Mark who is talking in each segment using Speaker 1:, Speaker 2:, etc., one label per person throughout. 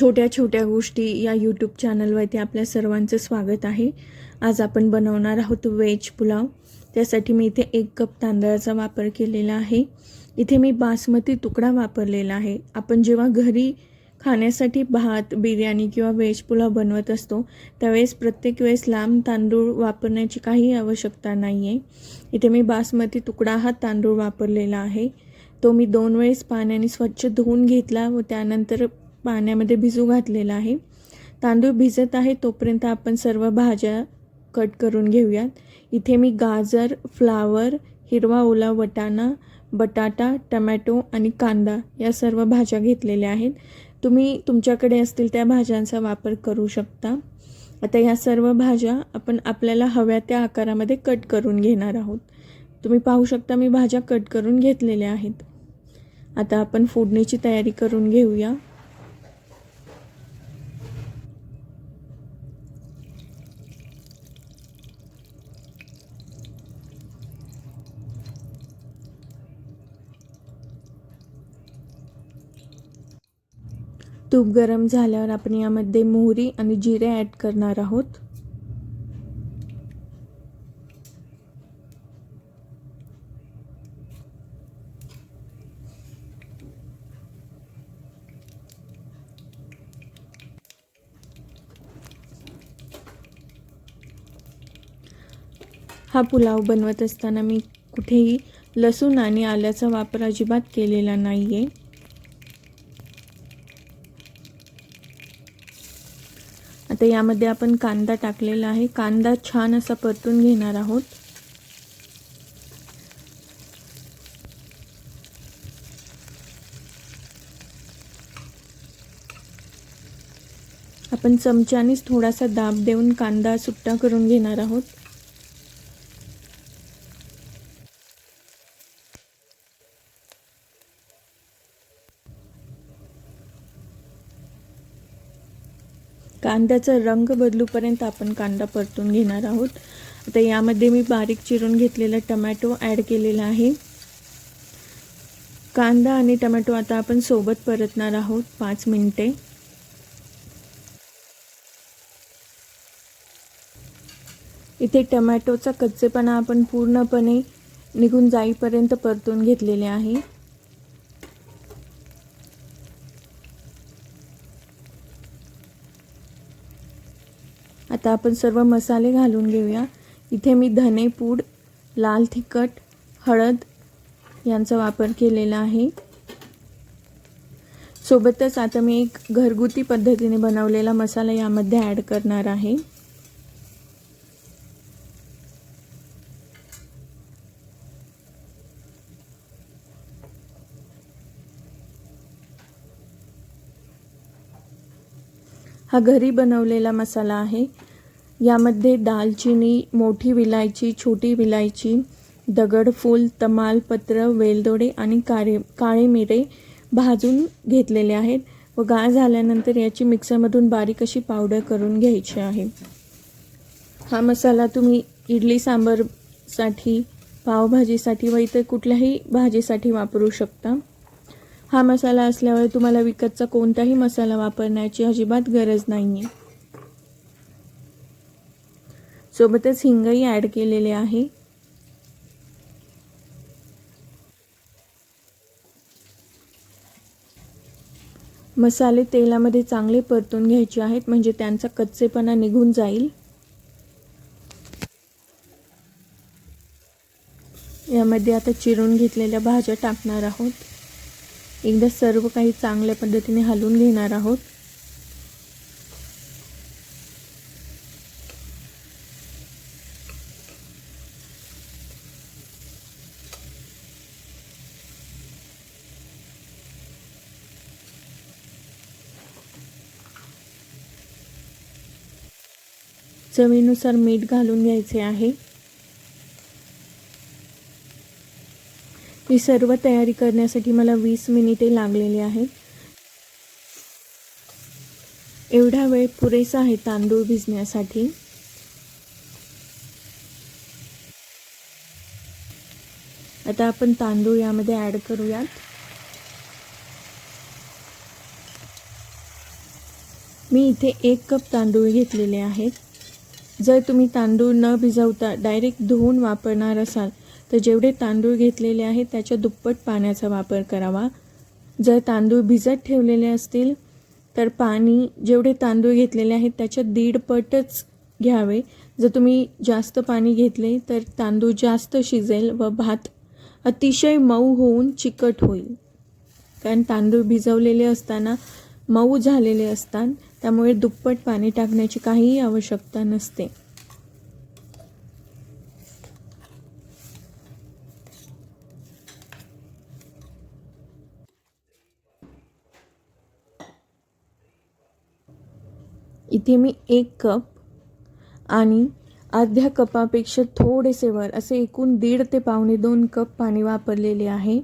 Speaker 1: छोट्या छोट्या गोष्टी या यूट्यूब चॅनलवरती आपल्या सर्वांचं स्वागत आहे. आज आपण बनवणार आहोत व्हेज पुलाव. त्यासाठी मी इथे एक कप तांदळाचा वापर केलेला आहे. इथे मी बासमती तुकडा वापरलेला आहे. आपण जेव्हा घरी खाण्यासाठी भात बिर्याणी किंवा व्हेज पुलाव बनवत असतो त्यावेळेस प्रत्येक वेळेस लांब तांदूळ वापरण्याची काही आवश्यकता नाही आहे इथे मी बासमती तुकडा हा तांदूळ वापरलेला आहे. तो मी दोन वेळेस पाण्याने स्वच्छ धुवून घेतला व त्यानंतर पाण्यामध्ये भिजू घातलेला आहे. तांदूळ भिजत आहे तोपर्यंत आपण सर्व भाज्या कट करून घेऊयात. इथे मी गाजर फ्लावर हिरवा ओला वटाणा बटाटा टमॅटो आणि कांदा या सर्व भाज्या घेतलेल्या आहेत. तुम्ही तुमच्याकडे असतील त्या भाज्यांचा वापर करू शकता. आता या सर्व भाज्या आपण आपल्याला हव्या त्या आकारामध्ये कट करून घेणार आहोत. तुम्ही पाहू शकता मी भाज्या कट करून घेतलेल्या आहेत. आता आपण फोडणीची तयारी करून घेऊया. तूप गरम झाल्यावर आपण यामध्ये मोहरी आणि जिरे ॲड करणार आहोत. हा पुलाव बनवत असताना मी कुठेही लसूण आणि आल्याचा वापर अजिबात केलेला नाही आहे आता यामध्ये आपण कांदा टाकलेला आहे. कांदा छान असा परतून घेणार आहोत. आपण चमच्यानेच थोडासा दाब देऊन कांदा सुट्टा करून घेणार आहोत. कांद्याचा रंग बदलूपर्यंत आपण कांदा परतून घेणार आहोत. आता यामध्ये मी बारीक चिरून घेतलेला टमॅटो ॲड केलेला आहे. कांदा आणि टमॅटो आता आपण सोबत परतणार आहोत पाच मिनटे. इथे टमॅटोचा कच्चेपणा आपण पूर्णपणे निघून जाईपर्यंत परतून घेतलेले आहे. आता आपण सर्व मसाले घालून घेऊया. इथे मी धनेपूड लाल तिखट हळद यांचा वापर केलेला आहे. सोबतच आता मी एक घरगुती पद्धतीने बनवलेला मसाला यामध्ये ॲड करणार आहे. हा घरी बनवलेला मसाला आहे. यामध्ये दालचिनी मोठी विलायची छोटी विलायची दगडफूल तमालपत्र वेलदोडे आणि काळे काळे मिरे भाजून घेतलेले आहेत व गाळ झाल्यानंतर याची मिक्सरमधून बारीक अशी पावडर करून घ्यायची आहे. हा मसाला तुम्ही इडली सांबारसाठी पावभाजीसाठी व इतर कुठल्याही भाजीसाठी वापरू शकता. हा मसाला असल्यावर तुम्हाला विकतचा कोणताही मसाला वापरण्याची अजिबात गरज नाही आहे सोबतच हिंगही ॲड केलेले आहे. मसाले तेलामध्ये चांगले परतून घ्यायचे आहेत म्हणजे त्यांचा कच्चेपणा निघून जाईल. यामध्ये आता चिरून घेतलेल्या भाज्या टाकणार आहोत. एकदा सर्व काही चांगल्या पद्धतीने हलवून घेणार आहोत. चवीनुसार मीठ घालून घ्यायचे आहे. ही सर्व तयारी करण्यासाठी मला वीस मिनिटे लागलेली आहेत. एवढा वेळ पुरेसा आहे तांदूळ भिजण्यासाठी. आता आपण तांदूळ यामध्ये ॲड करूयात. मी इथे एक कप तांदूळ घेतलेले आहेत. जर तुम्ही तांदूळ न भिजवता डायरेक्ट धुवून वापरणार असाल तर जेवढे तांदूळ घेतलेले आहेत त्याच्या दुप्पट पाण्याचा वापर करावा. जर तांदूळ भिजत ठेवलेले असतील तर पाणी जेवढे तांदूळ घेतलेले आहेत त्याच्या दीडपटच घ्यावे. जर तुम्ही जास्त पाणी घेतले तर तांदूळ जास्त शिजेल व भात अतिशय मऊ होऊन चिकट होईल. कारण तांदूळ भिजवलेले असताना मऊ झालेले असतात. त्यामुळे दुप्पट पाणी टाकण्याची काहीही आवश्यकता नसते. इथे मी एक कप आणि अर्ध्या कपापेक्षा थोडेसे वर असे एकूण दीड ते पावणे दोन कप पाणी वापरलेले आहे.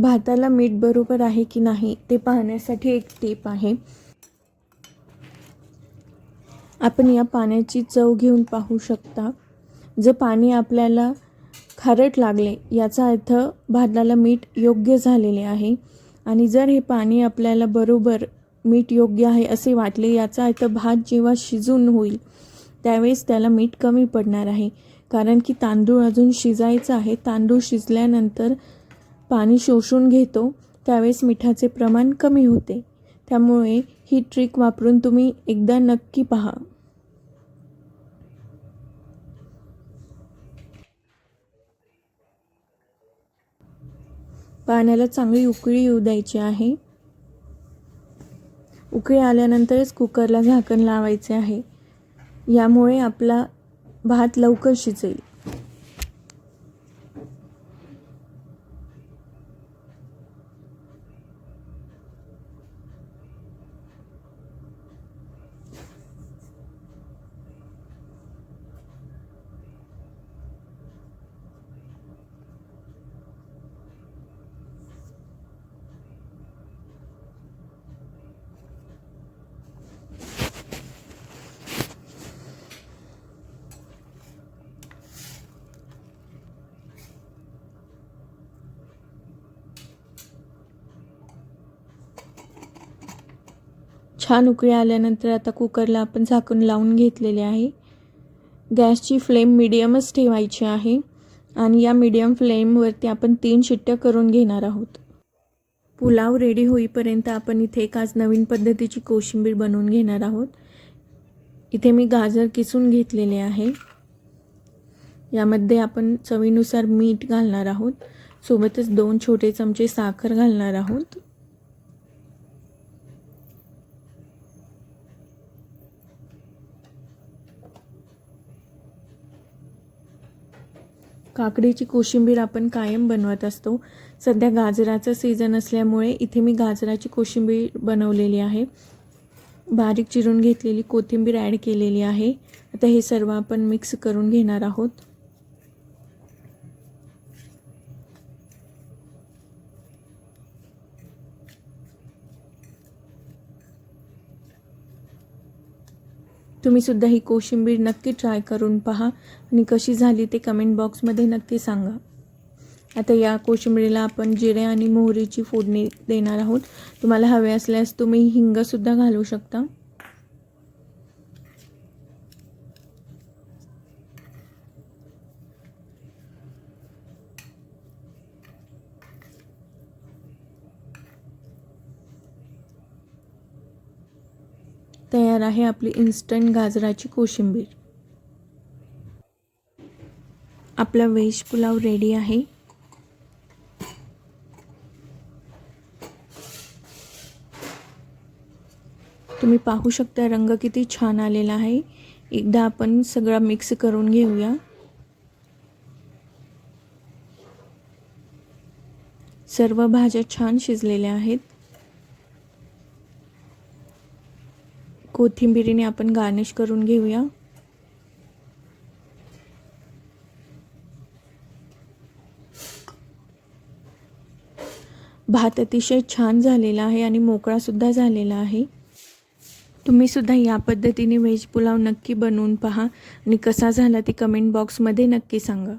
Speaker 1: भाताला मीठ बरोबर आहे की नाही ते पाहण्यासाठी एक टीप आहे. आपण या पाण्याची चव घेऊन पाहू शकता. जर पाणी आपल्याला खारट लागले याचा अर्थ भाताला मीठ योग्य झालेले आहे. आणि जर हे पाणी आपल्याला बरोबर मीठ योग्य आहे असे वाटले याचा अर्थ भात जेव्हा शिजून होईल त्यावेळेस त्याला मीठ कमी पडणार आहे. कारण की तांदूळ अजून शिजायचा आहे. तांदूळ शिजल्यानंतर पाणी शोषून घेतो त्यावेळेस मिठाचे प्रमाण कमी होते. त्यामुळे ही ट्रिक वापरून तुम्ही एकदा नक्की पहा. पाण्याला चांगली उकळी येऊ द्यायची आहे. उकळी आल्यानंतरच कुकरला झाकण लावायचे आहे. यामुळे आपला भात लवकर शिजेल. छान उकळी आल्यानंतर आता कुकरला आपण झाकून लावून घेतलेले आहे. गॅसची फ्लेम मिडियमच ठेवायची आहे आणि या मीडियम फ्लेमवरती आपण तीन शिट्ट्या करून घेणार आहोत. पुलाव रेडी होईपर्यंत आपण इथे एक आज नवीन पद्धतीची कोशिंबीर बनवून घेणार आहोत. इथे मी गाजर किसून घेतलेले आहे. यामध्ये आपण चवीनुसार मीठ घालणार आहोत. सोबतच दोन छोटे चमचे साखर घालणार आहोत. काकडीची कोशिंबीर आपण कायम बनवत असतो. सध्या गाजराचं सीझन असल्यामुळे इथे मी गाजराची कोशिंबीर बनवलेली आहे. बारीक चिरून घेतलेली कोथिंबीर ॲड केलेली आहे. आता हे सर्व आपण मिक्स करून घेणार आहोत. तुम्ही सुद्धा ही कोशिंबीर नक्की ट्राय करून पहा. आणि कशी झाली ते कमेंट बॉक्समध्ये नक्की सांगा. आता या कोशिंबीरीला आपण जिरे आणि मोहरीची फोडणी देणार आहोत. तुम्हाला हवे असल्यास तुम्ही हिंगसुद्धा घालू शकता. तयार आहे आपली इन्स्टंट गाजराची कोशिंबीर. आपला व्हेज पुलाव रेडी आहे. तुम्ही पाहू शकता रंग किती छान आलेला आहे. एकदा आपण सगळा मिक्स करून घेऊया. सर्व भाज्या छान शिजलेल्या आहेत. कोथिंबिरीने आपण गार्निश करून घेऊया. भात अतिशय छान झालेला आहे आणि मोकळासुद्धा झालेला आहे. तुम्ही सुद्धा या पद्धतीने व्हेज पुलाव नक्की बनवून पहा आणि कसा झाला ते कमेंट बॉक्समध्ये नक्की सांगा.